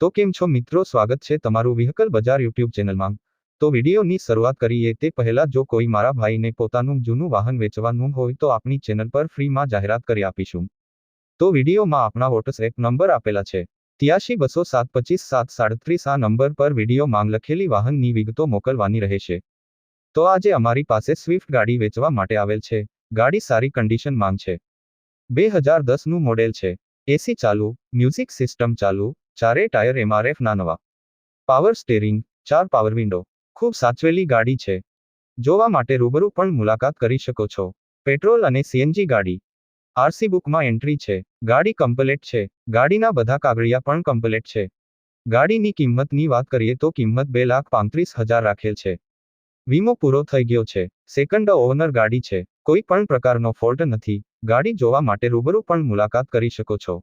તો કેમ છો મિત્રો? સ્વાગત છે તમારું વ્હીકલ બજાર યુટ્યુબ ચેનલમાં. તો વિડીયોની શરૂઆત કરીએ તે પહેલા જો કોઈ મારા ભાઈને પોતાનું જૂનું વાહન વેચવાનું હોય તો આપણી ચેનલ પર ફ્રીમાં જાહેરાત કરી આપીશું. તો વિડીયોમાં આપણા વોટ્સએપ નંબર આપેલા છે. ત્યાસી બસો સાત પચીસ સાત સાડત્રીસ આ નંબર પર વીડિયો માંગ લખેલી વાહનની વિગતો મોકલવાની રહેશે. તો આજે અમારી પાસે સ્વિફ્ટ ગાડી વેચવા માટે આવેલ છે. ગાડી સારી કન્ડિશન માંગ છે. બે હજાર દસનું મોડેલ છે. એસી ચાલુ મ્યુઝિક સિસ્ટમ ચાલુ ચારે ટાયર એમઆરએફ ના નવા પાવર સ્ટેરિંગ, ચાર પાવર વિન્ડો. ખૂબ સાચવેલી ગાડી છે. જોવા માટે રૂબરૂ પણ મુલાકાત કરી શકો છો. પેટ્રોલ અને સીએનજી ગાડી. આરસી બુકમાં એન્ટ્રી છે. ગાડી કમ્પ્લેટ છે. ગાડીના બધા કાગળિયા પણ કમ્પ્લેટ છે. ગાડીની કિંમતની વાત કરીએ તો કિંમત બે લાખ પાંત્રીસ હજાર રાખેલ છે. વીમો પૂરો થઈ ગયો છે. સેકન્ડ ઓનર ગાડી છે. કોઈ પણ પ્રકારનો ફોલ્ટ નથી. ગાડી જોવા માટે રૂબરૂ પણ મુલાકાત કરી શકો છો.